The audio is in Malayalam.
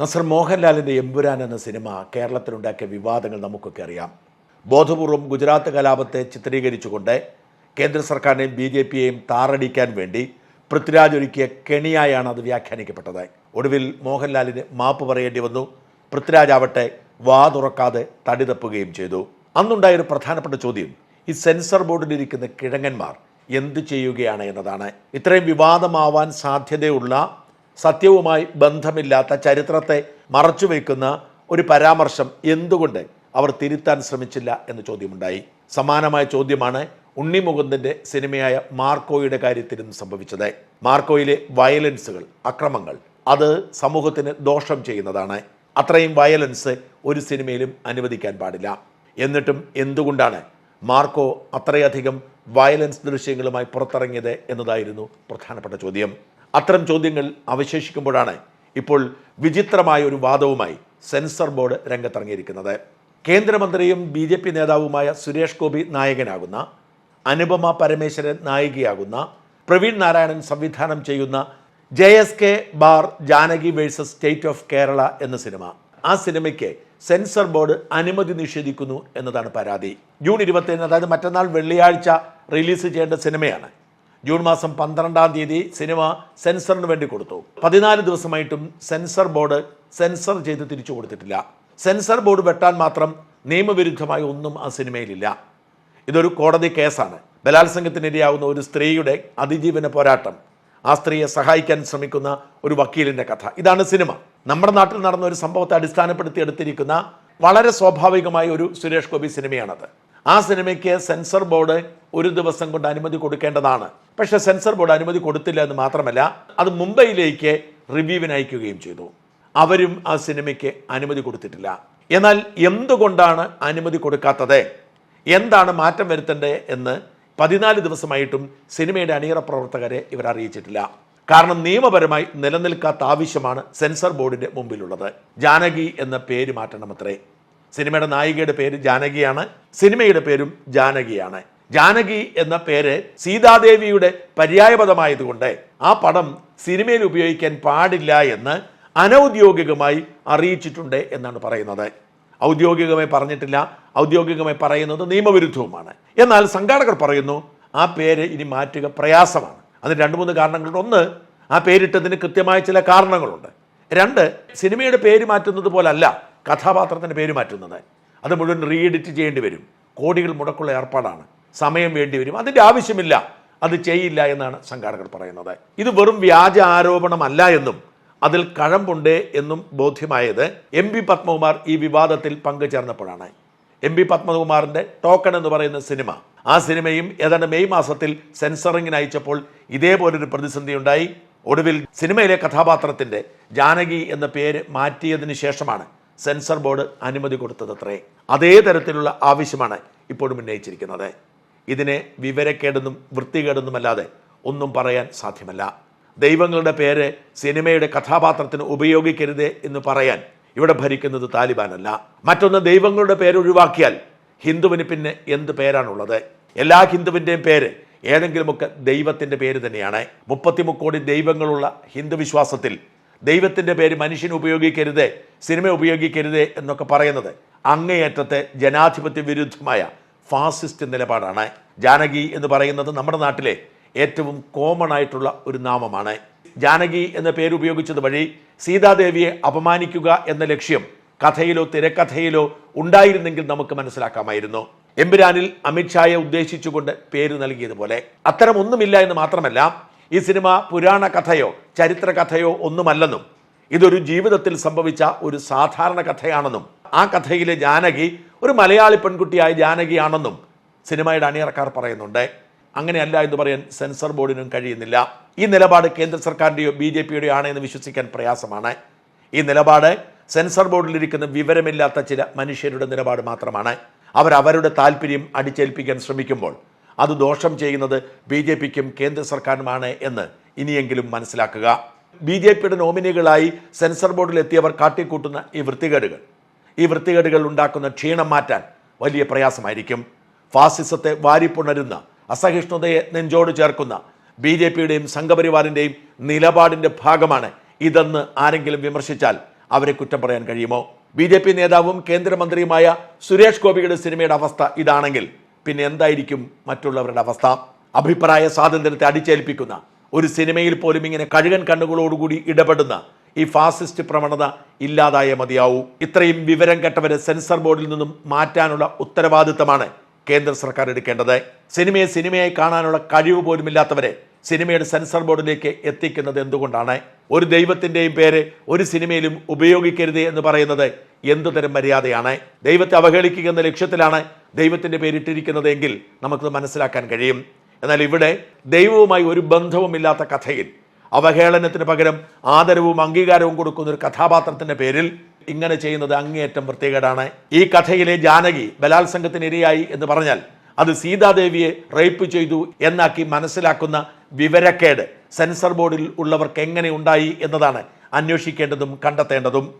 നസർ മോഹൻലാലിന്റെ എമ്പുരാൻ എന്ന സിനിമ കേരളത്തിലുണ്ടാക്കിയ വിവാദങ്ങൾ നമുക്കൊക്കെ അറിയാം. ബോധപൂർവം ഗുജറാത്ത് കലാപത്തെ ചിത്രീകരിച്ചുകൊണ്ട് കേന്ദ്ര സർക്കാരിനെയും ബി ജെ പിയെയും താറടിക്കാൻ വേണ്ടി പൃഥ്വിരാജ് ഒരുക്കിയ കെണിയായാണ് അത് വ്യാഖ്യാനിക്കപ്പെട്ടത്. ഒടുവിൽ മോഹൻലാലിന് മാപ്പ് പറയേണ്ടി വന്നു. പൃഥ്വിരാജ് ആവട്ടെ വാ തുറക്കാതെ തടി തപ്പുകയും ചെയ്തു. അന്നുണ്ടായ ഒരു പ്രധാനപ്പെട്ട ചോദ്യം ഈ സെൻസർ ബോർഡിലിരിക്കുന്ന കിഴങ്ങന്മാർ എന്ത് ചെയ്യുകയാണ് എന്നതാണ്. ഇത്രയും വിവാദമാവാൻ സാധ്യതയുള്ള സത്യവുമായി ബന്ധമില്ലാത്ത ചരിത്രത്തെ മറച്ചുവെക്കുന്ന ഒരു പരാമർശം എന്തുകൊണ്ട് അവർ തിരുത്താൻ ശ്രമിച്ചില്ല എന്ന ചോദ്യമുണ്ടായി. സമാനമായ ചോദ്യമാണ് ഉണ്ണി മുകുന്ദന്റെ സിനിമയായ മാർക്കോയുടെ കാര്യത്തിലും സംഭവിച്ചത്. മാർക്കോയിലെ വയലൻസുകൾ അക്രമങ്ങൾ അത് സമൂഹത്തിന് ദോഷം ചെയ്യുന്നതാണ്. അത്രയും വയലൻസ് ഒരു സിനിമയിലും അനുവദിക്കാൻ പാടില്ല. എന്നിട്ടും എന്തുകൊണ്ടാണ് മാർക്കോ അത്രയധികം വയലൻസ് ദൃശ്യങ്ങളുമായി പുറത്തിറങ്ങിയത് എന്നതായിരുന്നു പ്രധാനപ്പെട്ട ചോദ്യം. അത്തരം ചോദ്യങ്ങൾ അവശേഷിക്കുമ്പോഴാണ് ഇപ്പോൾ വിചിത്രമായ ഒരു വാദവുമായി സെൻസർ ബോർഡ് രംഗത്തിറങ്ങിയിരിക്കുന്നത്. കേന്ദ്രമന്ത്രിയും ബി ജെ പി നേതാവുമായ സുരേഷ് ഗോപി നായകനാകുന്ന അനുപമ പരമേശ്വരൻ നായികയാകുന്ന പ്രവീൺ നാരായണൻ സംവിധാനം ചെയ്യുന്ന J S K bar Janaki versus state of Kerala എന്ന സിനിമ. ആ സിനിമയ്ക്ക് സെൻസർ ബോർഡ് അനുമതി നിഷേധിക്കുന്നു എന്നതാണ് പരാതി. ജൂൺ ഇരുപത്തിയേഴിന് അതായത് മറ്റന്നാൾ വെള്ളിയാഴ്ച റിലീസ് ചെയ്യേണ്ട സിനിമയാണ്. ജൂൺ മാസം പന്ത്രണ്ടാം തീയതി സിനിമ സെൻസറിന് വേണ്ടി കൊടുത്തു. പതിനാല് ദിവസമായിട്ടും സെൻസർ ബോർഡ് സെൻസർ ചെയ്ത് തിരിച്ചു കൊടുത്തിട്ടില്ല. സെൻസർ ബോർഡ് വെട്ടാൻ മാത്രം നിയമവിരുദ്ധമായ ഒന്നും ആ സിനിമയിലില്ല. ഇതൊരു കോടതി കേസാണ്. ബലാത്സംഗത്തിനിരയാവുന്ന ഒരു സ്ത്രീയുടെ അതിജീവന പോരാട്ടം. ആ സ്ത്രീയെ സഹായിക്കാൻ ശ്രമിക്കുന്ന ഒരു വക്കീലിന്റെ കഥ. ഇതാണ് സിനിമ. നമ്മുടെ നാട്ടിൽ നടന്ന ഒരു സംഭവത്തെ അടിസ്ഥാനപ്പെടുത്തി എടുത്തിരിക്കുന്ന വളരെ സ്വാഭാവികമായ ഒരു സുരേഷ് ഗോപി സിനിമയാണത്. ആ സിനിമയ്ക്ക് സെൻസർ ബോർഡ് ഒരു ദിവസം കൊണ്ട് അനുമതി കൊടുക്കേണ്ടതാണ്. പക്ഷെ സെൻസർ ബോർഡ് അനുമതി കൊടുത്തില്ല എന്ന് മാത്രമല്ല അത് മുംബൈയിലേക്ക് റിവ്യൂവിന് അയക്കുകയും ചെയ്തു. അവരും ആ സിനിമയ്ക്ക് അനുമതി കൊടുത്തിട്ടില്ല. എന്നാൽ എന്തുകൊണ്ടാണ് അനുമതി കൊടുക്കാത്തത്? എന്താണ് മാറ്റം വരുത്തേണ്ടത് എന്ന് പതിനാല് ദിവസമായിട്ടും സിനിമയുടെ അണിയറ പ്രവർത്തകരെ ഇവർ അറിയിച്ചിട്ടില്ല. കാരണം നിയമപരമായി നിലനിൽക്കാത്ത ആവശ്യമാണ് സെൻസർ ബോർഡിന്റെ മുമ്പിലുള്ളത്. ജാനകി എന്ന പേര് മാറ്റണമത്രേ. സിനിമയുടെ നായികയുടെ പേര് ജാനകിയാണ് സിനിമയുടെ പേരും ജാനകിയാണ്. ജാനകി എന്ന പേര് സീതാദേവിയുടെ പര്യായപദമായതുകൊണ്ട് ആ പടം സിനിമയിൽ ഉപയോഗിക്കാൻ പാടില്ല എന്ന് അനൗദ്യോഗികമായി അറിയിച്ചിട്ടുണ്ട് എന്നാണ് പറയുന്നത്. ഔദ്യോഗികമായി പറഞ്ഞിട്ടില്ല ഔദ്യോഗികമായി പറയുന്നത് നിയമവിരുദ്ധവുമാണ്. എന്നാൽ സംഘാടകർ പറയുന്നു ആ പേര് ഇനി മാറ്റുക പ്രയാസമാണ്. അതിന് രണ്ട് മൂന്ന് കാരണങ്ങളുണ്ട്. ഒന്ന് ആ പേരിട്ടതിന് കൃത്യമായ ചില കാരണങ്ങളുണ്ട്. രണ്ട് സിനിമയുടെ പേര് മാറ്റുന്നത് പോലല്ല. കഥാപാത്രത്തിന്റെ പേര് മാറ്റുന്നത്. അത് മുഴുവൻ റീഎഡിറ്റ് ചെയ്യേണ്ടി വരും. കോടികൾ മുടക്കുള്ള ഏർപ്പാടാണ്. സമയം വേണ്ടി വരും. അതിന്റെ ആവശ്യമില്ല. അത് ചെയ്യില്ല എന്നാണ് സംഘാടകർ പറയുന്നത്. ഇത് വെറും വ്യാജ ആരോപണമല്ല എന്നും അതിൽ കഴമ്പുണ്ട് എന്നും ബോധ്യമായത് എം പി പത്മകുമാർ ഈ വിവാദത്തിൽ പങ്കുചേർന്നപ്പോഴാണ്. എം പി പത്മകുമാറിന്റെ ടോക്കൺ എന്ന് പറയുന്ന സിനിമ. ആ സിനിമയും ഏതാണ്ട് മെയ് മാസത്തിൽ സെൻസറിങ്ങിന് അയച്ചപ്പോൾ ഇതേപോലൊരു പ്രതിസന്ധി ഉണ്ടായി. ഒടുവിൽ സിനിമയിലെ കഥാപാത്രത്തിന്റെ ജാനകി എന്ന പേര് മാറ്റിയതിന് ശേഷമാണ് സെൻസർ ബോർഡ് അനുമതി കൊടുത്തതത്രേ. അതേ തരത്തിലുള്ള ആവശ്യമാണ് ഇപ്പോഴും ഉന്നയിച്ചിരിക്കുന്നത്. ഇതിനെ വിവരക്കേടെന്നും വൃത്തികേടെന്നുമല്ലാതെ ഒന്നും പറയാൻ സാധ്യമല്ല. ദൈവങ്ങളുടെ പേര് സിനിമയുടെ കഥാപാത്രത്തിന് ഉപയോഗിക്കരുത് എന്ന് പറയാൻ ഇവിടെ ഭരിക്കുന്നത് താലിബാനല്ല. മറ്റൊന്ന് ദൈവങ്ങളുടെ പേര് ഒഴിവാക്കിയാൽ ഹിന്ദുവിന് പിന്നെ എന്ത് പേരാണുള്ളത്? എല്ലാ ഹിന്ദുവിന്റെയും പേര് ഏതെങ്കിലുമൊക്കെ ദൈവത്തിന്റെ പേര് തന്നെയാണ്. മുപ്പത്തിമുക്കോടി ദൈവങ്ങളുള്ള ഹിന്ദു വിശ്വാസത്തിൽ ദൈവത്തിന്റെ പേര് മനുഷ്യൻ ഉപയോഗിക്കരുത് സിനിമ ഉപയോഗിക്കരുത് എന്നൊക്കെ പറയുന്നത് അങ്ങേയറ്റത്തെ ജനാധിപത്യ വിരുദ്ധമായ ഫാസിസ്റ്റ് നിലപാടാണ്. ജാനകി എന്ന് പറയുന്നത് നമ്മുടെ നാട്ടിലെ ഏറ്റവും കോമൺ ആയിട്ടുള്ള ഒരു നാമമാണ്. ജാനകി എന്ന പേര് ഉപയോഗിച്ചത് വഴി സീതാദേവിയെ അപമാനിക്കുക എന്ന ലക്ഷ്യം കഥയിലോ തിരക്കഥയിലോ ഉണ്ടായിരുന്നെങ്കിൽ നമുക്ക് മനസ്സിലാക്കാമായിരുന്നു. എമ്പുരാനിൽ അമിത്ഷായെ ഉദ്ദേശിച്ചുകൊണ്ട് പേര് നൽകിയതുപോലെ. അത്തരം ഒന്നുമില്ല എന്ന് മാത്രമല്ല ഈ സിനിമ പുരാണ കഥയോ ചരിത്ര കഥയോ ഒന്നുമല്ലെന്നും ഇതൊരു ജീവിതത്തിൽ സംഭവിച്ച ഒരു സാധാരണ കഥയാണെന്നും ആ കഥയിലെ ജാനകി ഒരു മലയാളി പെൺകുട്ടിയായ ജാനകിയാണെന്നും സിനിമയുടെ അണിയറക്കാർ പറയുന്നുണ്ട്. അങ്ങനെയല്ല എന്ന് പറയാൻ സെൻസർ ബോർഡിനും കഴിയുന്നില്ല. ഈ നിലപാട് കേന്ദ്ര സർക്കാരിന്റെയോ ബി ജെ പിയുടെയോ വിശ്വസിക്കാൻ പ്രയാസമാണ്. ഈ നിലപാട് സെൻസർ ബോർഡിലിരിക്കുന്ന വിവരമില്ലാത്ത ചില മനുഷ്യരുടെ നിലപാട് മാത്രമാണ്. അവരവരുടെ താല്പര്യം അടിച്ചേൽപ്പിക്കാൻ ശ്രമിക്കുമ്പോൾ അത് ദോഷം ചെയ്യുന്നത് ബി ജെ പിക്കും കേന്ദ്ര സർക്കാരുമാണ് എന്ന് ഇനിയെങ്കിലും മനസ്സിലാക്കുക. ബി ജെ പിയുടെ നോമിനികളായി സെൻസർ ബോർഡിൽ എത്തിയവർ കാട്ടിക്കൂട്ടുന്ന ഈ വൃത്തികേടുകൾ. ഈ വൃത്തികേടുകൾ ഉണ്ടാക്കുന്ന ക്ഷീണം മാറ്റാൻ വലിയ പ്രയാസമായിരിക്കും. ഫാസിസത്തെ വാരിപ്പുണരുന്ന അസഹിഷ്ണുതയെ നെഞ്ചോട് ചേർക്കുന്ന ബി ജെ പിയുടെയും സംഘപരിവാറിന്റെയും നിലപാടിന്റെ ഭാഗമാണ് ഇതെന്ന് ആരെങ്കിലും വിമർശിച്ചാൽ അവരെ കുറ്റം പറയാൻ കഴിയുമോ? ബി നേതാവും കേന്ദ്രമന്ത്രിയുമായ സുരേഷ് ഗോപിയുടെ സിനിമയുടെ അവസ്ഥ ഇതാണെങ്കിൽ പിന്നെ എന്തായിരിക്കും മറ്റുള്ളവരുടെ അവസ്ഥ? അഭിപ്രായ സ്വാതന്ത്ര്യത്തെ അടിച്ചേൽപ്പിക്കുന്ന ഒരു സിനിമയിൽ പോലും ഇങ്ങനെ കഴുകൻ കണ്ണുകളോടുകൂടി ഇടപെടുന്ന ഈ ഫാസിസ്റ്റ് പ്രവണത ഇല്ലാതായേ മതിയാവൂ. ഇത്രയും വിവരം കെട്ടവരെ സെൻസർ ബോർഡിൽ നിന്നും മാറ്റാനുള്ള ഉത്തരവാദിത്തമാണ് കേന്ദ്ര സർക്കാർ എടുക്കേണ്ടത്. സിനിമയെ സിനിമയായി കാണാനുള്ള കഴിവ് പോലുമില്ലാത്തവരെ സിനിമയുടെ സെൻസർ ബോർഡിലേക്ക് എത്തിക്കുന്നത് എന്തുകൊണ്ടാണ്? ഒരു ദൈവത്തിന്റെയും പേര് ഒരു സിനിമയിലും ഉപയോഗിക്കരുത് എന്ന് പറയുന്നത് എന്തുതരം മര്യാദയാണ്? ദൈവത്തെ അവഹേളിക്കുക എന്ന ലക്ഷ്യത്തിലാണ് ദൈവത്തിന്റെ പേരിട്ടിരിക്കുന്നതെങ്കിൽ നമുക്കത് മനസ്സിലാക്കാൻ കഴിയും. എന്നാൽ ഇവിടെ ദൈവവുമായി ഒരു ബന്ധവുമില്ലാത്ത കഥയിൽ അവഹേളനത്തിന് പകരം ആദരവും അംഗീകാരവും കൊടുക്കുന്ന ഒരു കഥാപാത്രത്തിന്റെ പേരിൽ ഇങ്ങനെ ചെയ്യുന്നത് അങ്ങേയറ്റം വൃത്തികേടാണ്. ഈ കഥയിലെ ജാനകി ബലാത്സംഗത്തിന് ഇരയായി എന്ന് പറഞ്ഞാൽ അത് സീതാദേവിയെ റേപ്പ് ചെയ്തു എന്നാക്കി മനസ്സിലാക്കുന്ന വിവരക്കേട് സെൻസർ ബോർഡിൽ ഉള്ളവർക്ക് എങ്ങനെ ഉണ്ടായി എന്നതാണ് അന്വേഷിക്കേണ്ടതും കണ്ടെത്തേണ്ടതും.